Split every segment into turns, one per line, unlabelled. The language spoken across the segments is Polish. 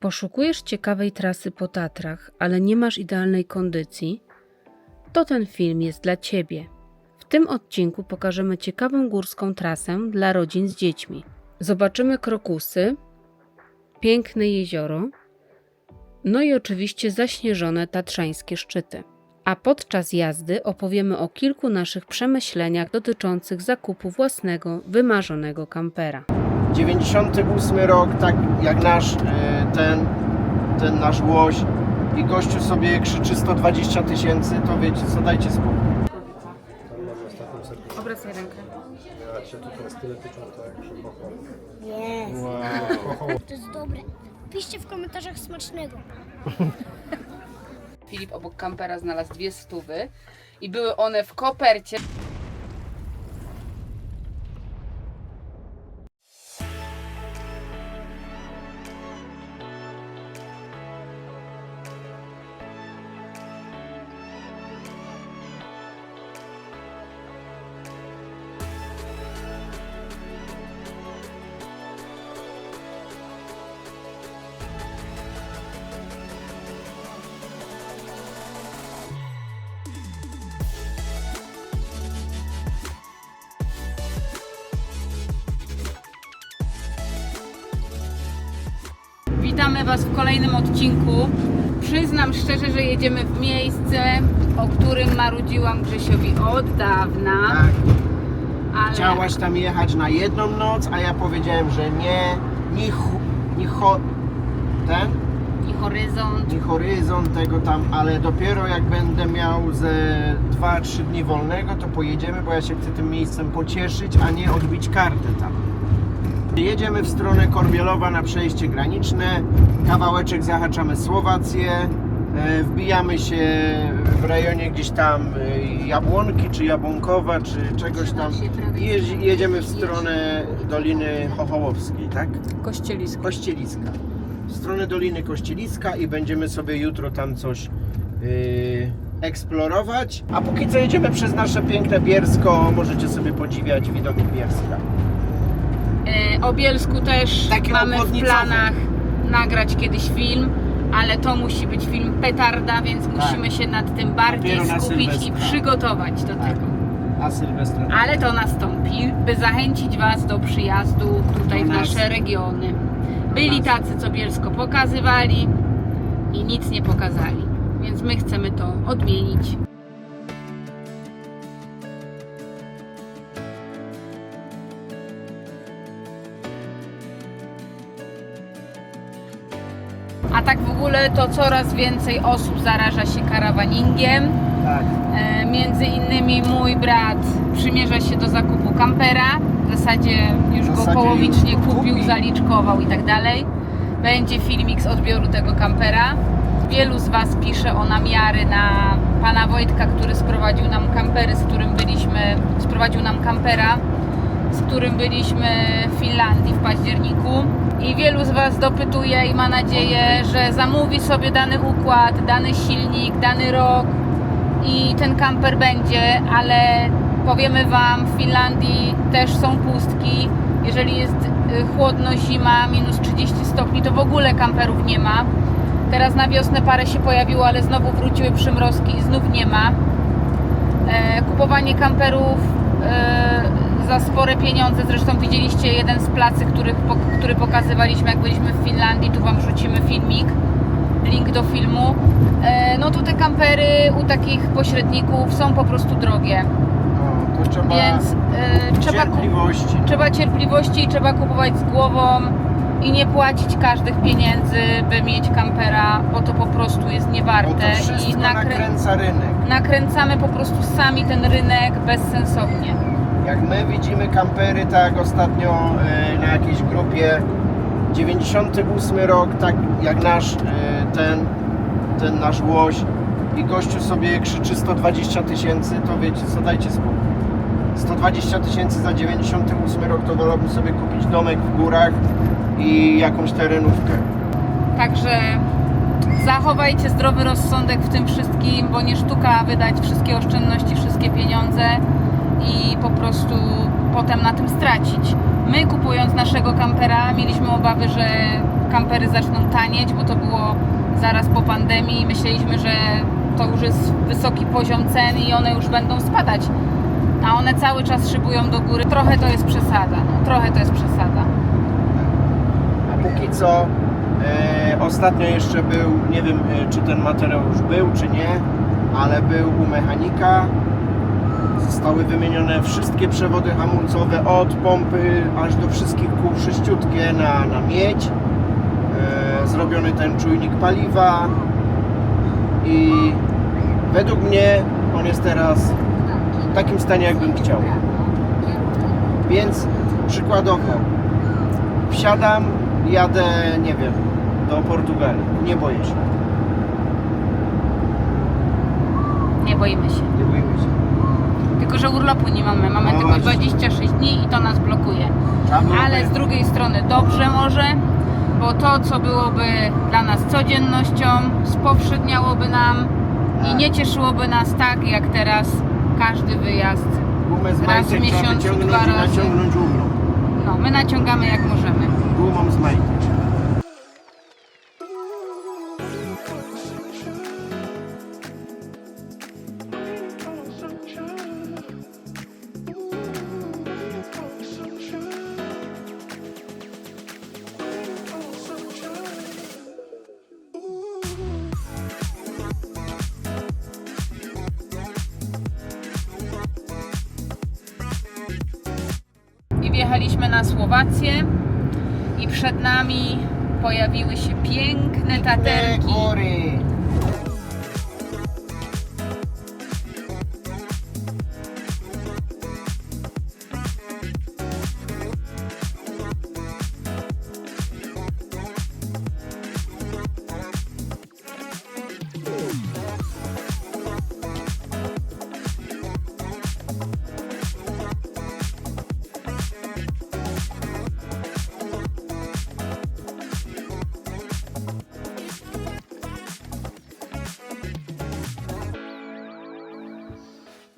Poszukujesz ciekawej trasy po Tatrach, ale nie masz idealnej kondycji? To ten film jest dla Ciebie. W tym odcinku pokażemy ciekawą górską trasę dla rodzin z dziećmi. Zobaczymy krokusy, piękne jezioro, no i oczywiście zaśnieżone tatrzańskie szczyty. A podczas jazdy opowiemy o kilku naszych przemyśleniach dotyczących zakupu własnego, wymarzonego kampera.
98 rok, tak jak nasz e, ten, ten nasz łoś i gościu sobie krzyczy 120 tysięcy, to wiecie co, dajcie spokój.
Obracaj rękę.
Jest.
Wow.
To jest dobre. Piszcie w komentarzach smacznego.
Filip obok kampera znalazł dwie stówy i były one w kopercie. Witamy Was w kolejnym odcinku. Przyznam szczerze, że jedziemy w miejsce, o którym marudziłam Grzesiowi od dawna.
Tak,
Ale
chciałaś tam jechać na jedną noc, a ja powiedziałem, że nie, ni, hu, ni ho, ten,
i horyzont.
ni horyzont tego tam, ale dopiero jak będę miał ze 2-3 dni wolnego, to pojedziemy, bo ja się chcę tym miejscem pocieszyć, a nie odbić kartę tam. Jedziemy w stronę Korbielowa na przejście graniczne, kawałeczek zahaczamy Słowację, e, wbijamy się w rejonie gdzieś tam e, Jabłonki, czy Jabłonkowa, czy czegoś tam i jedziemy w stronę Doliny Chochołowskiej, tak?
Kościelisko.
Kościeliska. W stronę Doliny Kościeliska i będziemy sobie jutro tam coś yy, eksplorować. A póki co jedziemy przez nasze piękne Biersko, możecie sobie podziwiać widoki Bierska.
E, O Bielsku też
Takie
mamy w
obwodnicowe.
planach nagrać kiedyś film, ale to musi być film petarda, więc musimy się nad tym bardziej
Tak. Dopiero na
skupić i
Sylwestra.
przygotować do
Tak.
tego.
A Sylwestra?
Ale to nastąpi, by zachęcić Was do przyjazdu tutaj w
Do nas.
nasze regiony. Byli tacy, co Bielsko pokazywali i nic nie pokazali, więc my chcemy to odmienić. Tak w ogóle to coraz więcej osób zaraża się karawaningiem.
Tak.
E, Między innymi mój brat przymierza się do zakupu kampera. W zasadzie już
W
go
zasadzie
połowicznie
go
kupił,
kupi.
zaliczkował i tak dalej. Będzie filmik z odbioru tego kampera. Wielu z Was pisze o namiary na pana Wojtka, który sprowadził nam kampery, z którym byliśmy, sprowadził nam kampera, z którym byliśmy w Finlandii w październiku. I wielu z Was dopytuje i ma nadzieję, że zamówi sobie dany układ, dany silnik, dany rok i ten kamper będzie, ale powiemy Wam, w Finlandii też są pustki. Jeżeli jest y, chłodno, zima, minus 30 stopni, to w ogóle kamperów nie ma. Teraz na wiosnę parę się pojawiło, ale znowu wróciły przymrozki i znów nie ma. E, kupowanie kamperów e, za spore pieniądze. Zresztą widzieliście jeden z placy, których, po, który pokazywaliśmy, jak byliśmy w Finlandii. Tu Wam wrzucimy filmik, link do filmu. E, no to te kampery u takich pośredników są po prostu drogie,
No, to trzeba
więc e, trzeba, ku-
cierpliwości.
trzeba cierpliwości i trzeba kupować z głową i nie płacić każdych pieniędzy, by mieć kampera, bo to po prostu jest niewarte i nakrę-
nakręca rynek.
nakręcamy po prostu sami ten rynek bezsensownie.
Jak my widzimy kampery, tak ostatnio e, na jakiejś grupie 98 rok, tak jak nasz e, ten, ten nasz łoś i gościu sobie krzyczy 120 tysięcy, to wiecie co, dajcie spokój. 120 tysięcy za 98 rok to wolałbym sobie kupić domek w górach i jakąś terenówkę.
Także zachowajcie zdrowy rozsądek w tym wszystkim, bo nie sztuka wydać wszystkie oszczędności, wszystkie pieniądze i po prostu potem na tym stracić. My kupując naszego kampera mieliśmy obawy, że kampery zaczną tanieć, bo to było zaraz po pandemii. Myśleliśmy, że to już jest wysoki poziom cen i one już będą spadać. A one cały czas szybują do góry. Trochę to jest przesada. No, trochę to jest przesada.
A póki co e, ostatnio jeszcze był, nie wiem e, czy ten materiał już był, czy nie, ale był u mechanika. Zostały wymienione wszystkie przewody hamulcowe od pompy aż do wszystkich kół sześciutkie na, na miedź. E, zrobiony ten czujnik paliwa i według mnie on jest teraz w takim stanie jakbym chciał. Więc przykładowo wsiadam, jadę, nie wiem, do Portugalii. Nie boję się,
Nie boimy się.
nie boimy się.
Tylko, że urlopu nie mamy. Mamy
No
tylko
właśnie.
26 dni i to nas blokuje. Ale z drugiej strony dobrze może, bo to, co byłoby dla nas codziennością, spowszedniałoby nam i
Tak.
nie cieszyłoby nas tak, jak teraz każdy wyjazd.
Gumę z
raz w
majtek trzeba
miesiącu,
wyciągnąć
dwa
i
razy.
naciągnąć urlop.
No, my naciągamy jak możemy.
Gumą z majtek.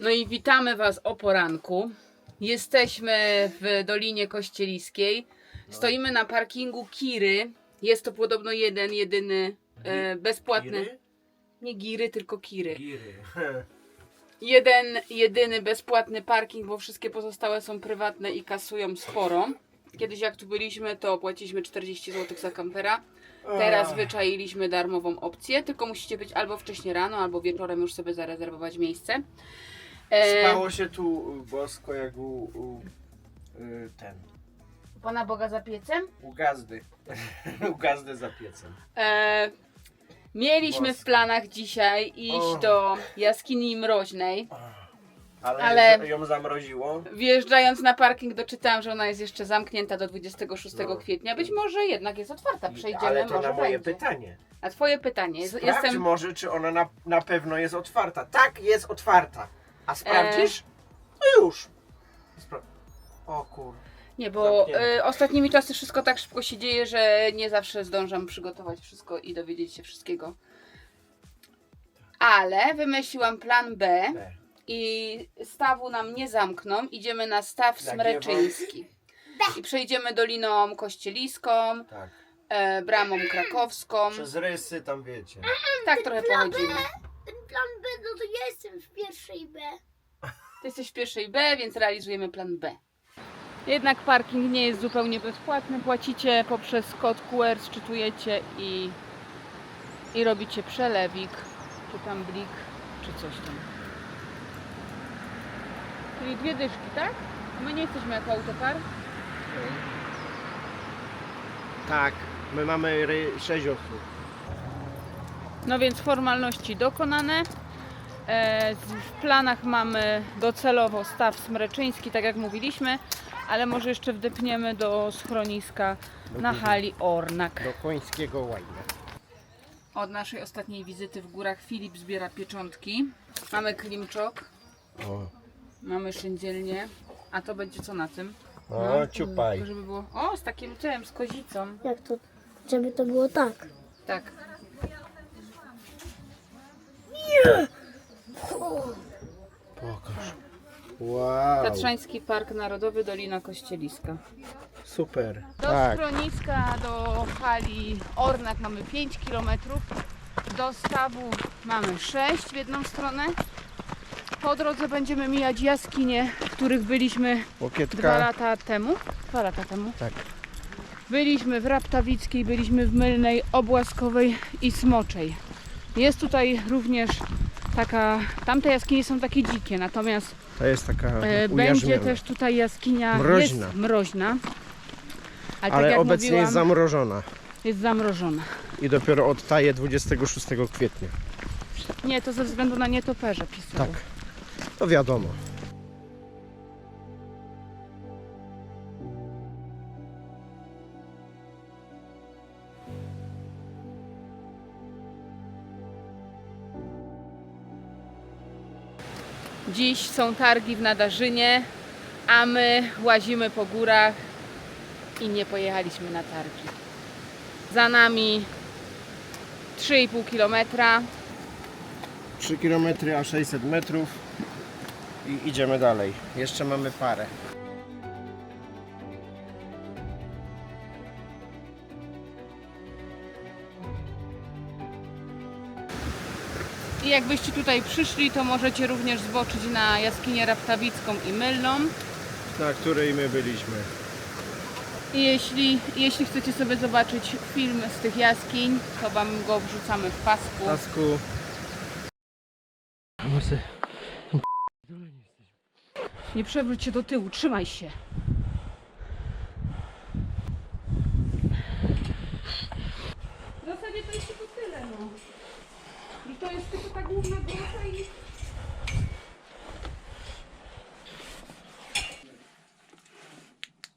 No i witamy Was o poranku. Jesteśmy w Dolinie Kościeliskiej. Stoimy na parkingu Kiry. Jest to podobno jeden, jedyny e, bezpłatny.
Giry?
Nie Giry, tylko Kiry.
Giry.
Jeden, jedyny bezpłatny parking, bo wszystkie pozostałe są prywatne i kasują sporo. Kiedyś jak tu byliśmy, to płaciliśmy 40 zł za kampera. Teraz wyczailiśmy darmową opcję, tylko musicie być albo wcześniej rano, albo wieczorem już sobie zarezerwować miejsce. E,
Stało się tu bosko jak u, u y, ten,
Pana Boga za piecem.
u gazdy. u gazdy za piecem.
E, mieliśmy w
Bosko.
planach dzisiaj iść
O.
do jaskini mroźnej.
Ale,
Ale-
ją zamroziło.
Wjeżdżając na parking doczytałam, że ona jest jeszcze zamknięta do 26
No.
kwietnia. Być może jednak jest otwarta. Przejdziemy,
Ale to
może
na moje
będzie.
pytanie.
A twoje pytanie. jest-
Sprawdź
Jestem.
może, czy ona na, na pewno jest otwarta. Tak, jest otwarta. A sprawdzisz? No już. Spra- o kur...
Nie, bo y, ostatnimi czasy wszystko tak szybko się dzieje, że nie zawsze zdążam przygotować wszystko i dowiedzieć się wszystkiego. Ale wymyśliłam plan B
B.
i stawu nam nie zamkną. Idziemy na staw
Na
smreczyński. I przejdziemy Doliną Kościeliską,
Tak.
e, Bramą Krakowską.
Przez rysy tam wiecie.
Tak trochę pochodzimy.
Plan B, no to ja jestem w pierwszej B.
Ty jesteś w pierwszej B, więc realizujemy plan B. Jednak parking nie jest zupełnie bezpłatny. Płacicie poprzez kod QR, sczytujecie i, i robicie przelewik, czy tam blik, czy coś tam. Czyli dwie dyszki, tak? A my nie jesteśmy jako autokar?
Tak, my mamy ry- sześć osób.
No więc formalności dokonane. E, W planach mamy docelowo staw smreczyński, tak jak mówiliśmy, ale może jeszcze wdepniemy do schroniska na hali Ornak.
Do końskiego łajna.
Od naszej ostatniej wizyty w górach Filip zbiera pieczątki. Mamy klimczok,
O,
mamy szyndzielnię, a to będzie co na tym?
o ciupaj.
To żeby było... O, z takim tym, z kozicą.
Jak to? Żeby to było tak.
Tak.
Pokaż. Wow,
Tatrzański Park Narodowy Dolina Kościeliska.
super.
Do
Tak,
schroniska, do hali Ornak mamy 5 km. Do stawu mamy 6 w jedną stronę. Po drodze będziemy mijać jaskinie, w których byliśmy dwa
łokietka.
lata temu. Dwa lata temu.
Tak.
Byliśmy w Raptawickiej, byliśmy w Mylnej, Obłaskowej i Smoczej. Jest tutaj również taka, tamte jaskinie są takie dzikie, natomiast
To jest taka
e, będzie też tutaj jaskinia
Mroźna.
jest mroźna. Ale,
Ale
tak
obecnie
mówiłam,
jest zamrożona
jest zamrożona.
i dopiero odtaje 26 kwietnia.
Nie, to ze względu na nietoperze pisało.
Tak, to wiadomo.
Dziś są targi w Nadarzynie, a my łazimy po górach i nie pojechaliśmy na targi. Za nami 3,5 kilometra.
3 km a 600 metrów i idziemy dalej. Jeszcze mamy parę.
Jakbyście tutaj przyszli, to możecie również zboczyć na jaskinię Raptawicką i Mylną.
Na której my byliśmy.
I jeśli, jeśli chcecie sobie zobaczyć film z tych jaskiń, to Wam go wrzucamy w pasku.
Pasku.
Nie przewróć się do tyłu, trzymaj się. W zasadzie to jest tylko tyle, no. I to jest tylko ta główna droga i...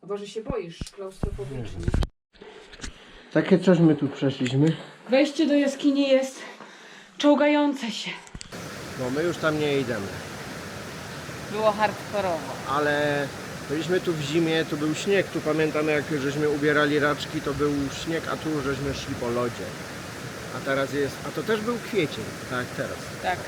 Chyba, że się boisz klaustrofobicznie.
Takie coś my tu przeszliśmy.
Wejście do jaskini jest czołgające się.
No my już tam nie idziemy.
Było hardkorowo.
Ale byliśmy tu w zimie, tu był śnieg. Tu pamiętam jak żeśmy ubierali raczki, to był śnieg, a tu żeśmy szli po lodzie. A teraz jest, a to też był kwiecień, tak teraz.
Tak.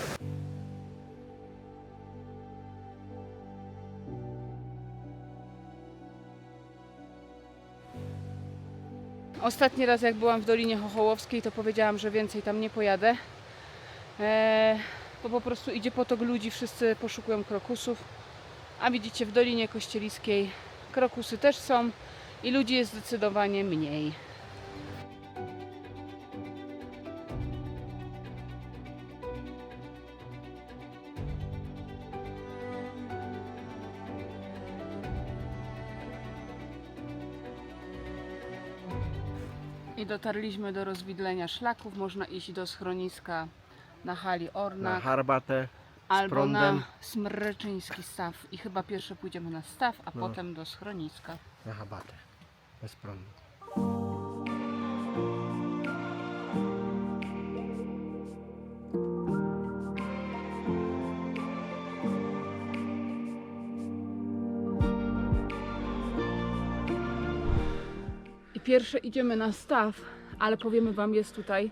Ostatni raz jak byłam w Dolinie Chochołowskiej to powiedziałam, że więcej tam nie pojadę. Eee, bo po prostu idzie potok ludzi, wszyscy poszukują krokusów. A widzicie w Dolinie Kościeliskiej krokusy też są i ludzi jest zdecydowanie mniej. Dotarliśmy do rozwidlenia szlaków. Można iść do schroniska na hali
Na
Ornak
herbatę.
albo
prądem.
na Smryczyński staw. I chyba pierwsze pójdziemy na staw, a
No.
potem do schroniska.
Na herbatę. Bez prądu.
Pierwsze idziemy na staw, ale powiemy Wam, jest tutaj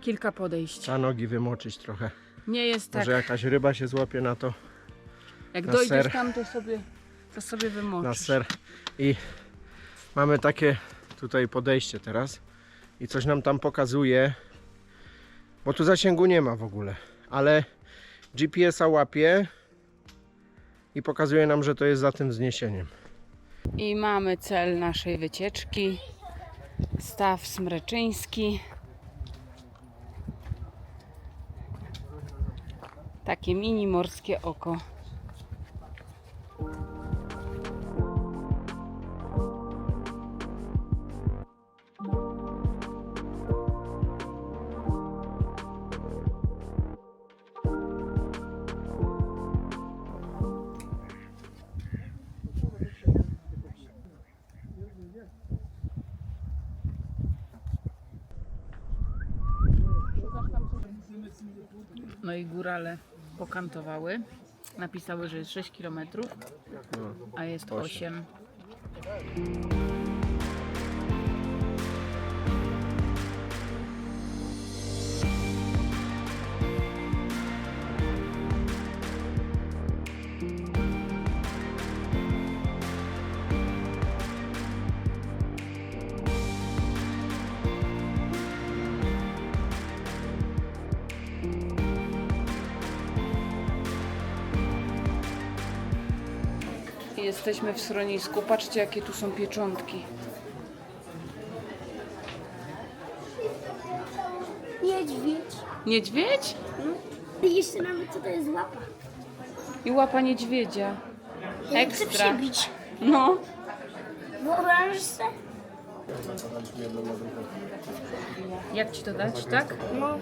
kilka podejść.
Trzeba nogi wymoczyć trochę.
Nie jest tak,
Może jakaś ryba się złapie na to,
jak
na
dojdziesz
ser.
tam, to sobie, to sobie wymoczysz.
na ser. I mamy takie tutaj podejście teraz. I coś nam tam pokazuje. Bo tu zasięgu nie ma w ogóle. Ale GPS-a łapie i pokazuje nam, że to jest za tym wzniesieniem.
I mamy cel naszej wycieczki. Staw Smreczyński. Takie mini morskie oko. No i górale pokantowały. Napisały, że jest 6 km, a jest 8. Jesteśmy w schronisku. Patrzcie, jakie tu są pieczątki.
Niedźwiedź.
Niedźwiedź?
I jeszcze nawet co to jest łapa.
I łapa niedźwiedzia.
Ja chcę
Ekstra.
przybić.
No.
Wyobrażasz se?
Jak ci to dać, tak?
No.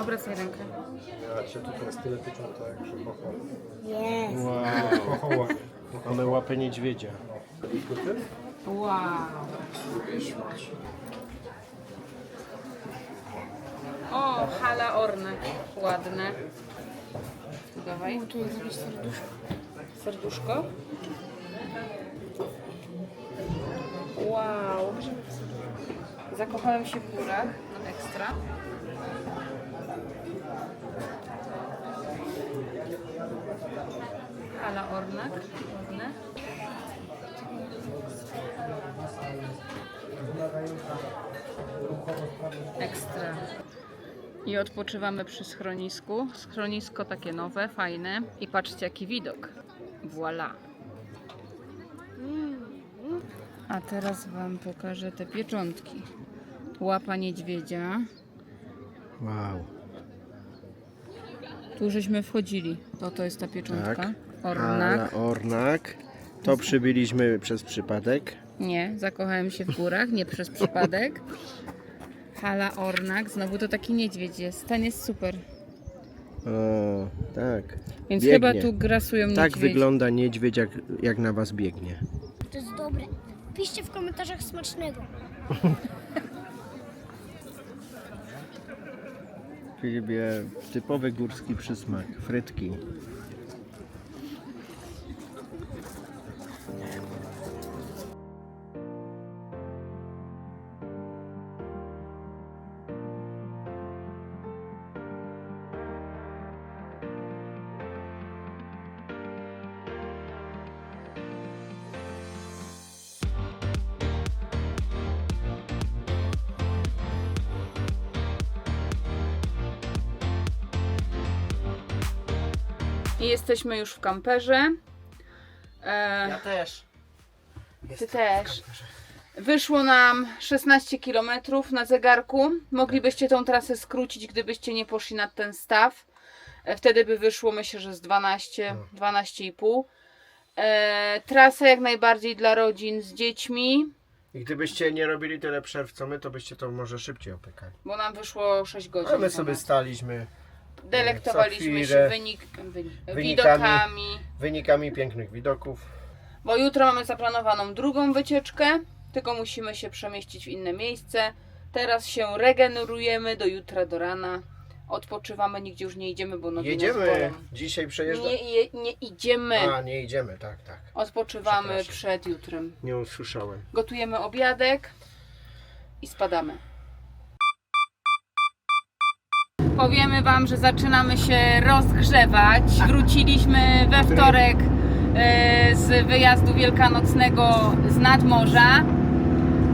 Obracaj rękę.
Ja się tutaj jest tyle pieczątek, że pochwał.
Jest.
Wow.
Pochwał.
One łapy niedźwiedzia.
Wow. O, hala ornek. Ładne. Dawaj.
Tu jest jakieś serduszko.
Serduszko. Wow. Zakochałem się w górach. No ekstra. Hala ornek. Ładne. Ekstra. I odpoczywamy przy schronisku. Schronisko takie nowe, fajne. I patrzcie jaki widok. Voila. A teraz Wam pokażę te pieczątki. Łapa niedźwiedzia.
Wow.
Tu żeśmy wchodzili. To to jest ta pieczątka.
Tak.
Ornak.
Ornak. To przybyliśmy przez przypadek.
Nie, zakochałem się w górach, nie przez przypadek. Hala Ornak. Znowu to taki niedźwiedź jest. Ten jest super.
O, tak.
Więc
Biegnie.
chyba tu grasują
Tak
niedźwiedzie.
wygląda niedźwiedź, jak, jak na was biegnie.
To jest dobre. Piszcie w komentarzach smacznego.
Filipie, typowy górski przysmak. Frytki.
Jesteśmy już w kamperze. E,
też.
ty też. Wyszło nam 16 km na zegarku. Moglibyście tą trasę skrócić, gdybyście nie poszli nad ten staw. E, Wtedy by wyszło, myślę, że z 12, 12,5. E, trasa jak najbardziej dla rodzin z dziećmi,
I gdybyście nie robili tyle przerw co my, to byście to może szybciej opykali.
bo nam wyszło 6 godzin.
A my sobie staliśmy
Delektowaliśmy się wynik, wynik,
wynikami.
widokami.
wynikami pięknych widoków.
Bo jutro mamy zaplanowaną drugą wycieczkę, tylko musimy się przemieścić w inne miejsce. Teraz się regenerujemy do jutra, do rana. Odpoczywamy, nigdzie już nie idziemy, bo nogi nas
Jedziemy.
bolą.
Dzisiaj przejeżdża.
Nie, je, nie idziemy.
A, nie idziemy, tak, tak.
Odpoczywamy
Przepraszam.
przed jutrem.
Nie usłyszałem.
Gotujemy obiadek i spadamy. Powiemy Wam, że zaczynamy się rozgrzewać. Wróciliśmy we wtorek e, z wyjazdu wielkanocnego z nadmorza.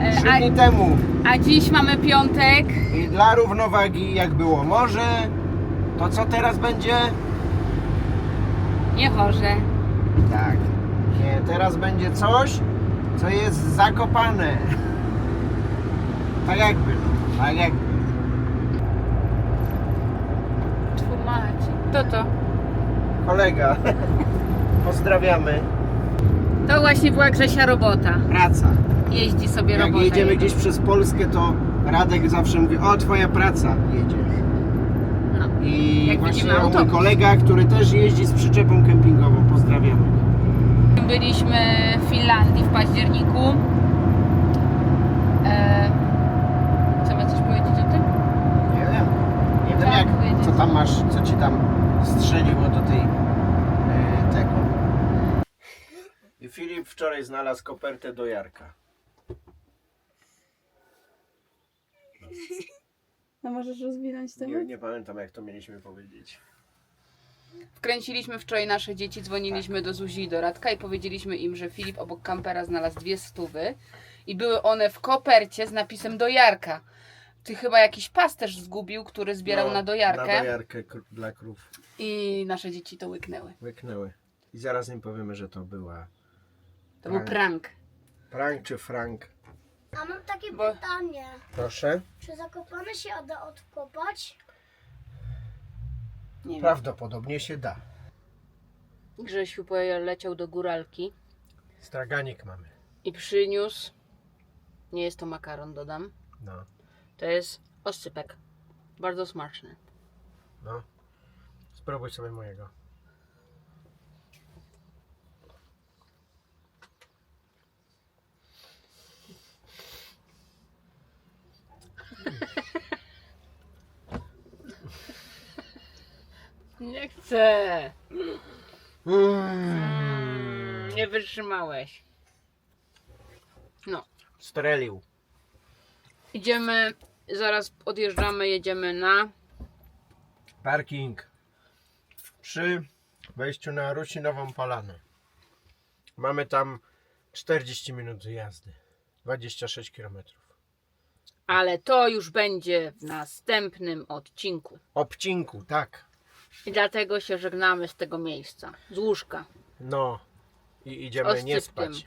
E,
Trzy dni temu.
a, dziś mamy piątek.
I dla równowagi, jak było morze, to co teraz będzie?
Nie chorze.
Tak. Nie, teraz będzie coś, co jest zakopane. Tak jakby. Tak jakby.
Tłumaczy. To to.
Kolega. Pozdrawiamy.
To właśnie była Grzesia robota.
Praca.
Jeździ sobie
Jak
robota.
jedziemy gdzieś przez Polskę, to Radek zawsze mówi, o twoja praca, jedziesz.
No.
I
Jak
właśnie
widzimy
mój
autobus.
kolega, który też jeździ z przyczepą kempingową, pozdrawiamy.
Byliśmy w Finlandii w październiku. E, co ma coś powiedzieć o tym?
Nie wiem. Nie wiem
Tak,
jak,
powiedzieć.
co tam masz, co ci tam strzeliło do tej e, tego. I Filip wczoraj znalazł kopertę do Jarka.
No możesz rozwinąć
Nie, nie pamiętam jak to mieliśmy powiedzieć.
Wkręciliśmy wczoraj nasze dzieci, dzwoniliśmy do Zuzi i do Radka i powiedzieliśmy im, że Filip obok kampera znalazł dwie stówy i były one w kopercie z napisem do Jarka. Ty chyba jakiś pasterz zgubił, który zbierał
No,
na dojarkę
Na dojarkę kr- dla krów.
i nasze dzieci to łyknęły.
Łyknęły. I zaraz im powiemy, że to była
To był prank.
prank czy frank.
A mam takie
Bo-
pytanie.
Proszę.
Czy zakopane się da odkopać?
Nie wiem.
Prawdopodobnie się da.
Grzesiu leciał do góralki
Straganik mamy.
i przyniósł. Nie jest to makaron, dodam.
No,
To jest oscypek. Bardzo smaczny.
no. Spróbuj sobie mojego.
Nie chcę.
Mm.
Nie wytrzymałeś. No.
Strelił.
Idziemy, zaraz odjeżdżamy, jedziemy na.
Parking przy wejściu na Rusinową Polanę. Mamy tam 40 minut jazdy. 26 km.
Ale to już będzie w następnym odcinku.
Obcinku, tak.
I dlatego się żegnamy z tego miejsca. Z łóżka.
No. I idziemy nie spać.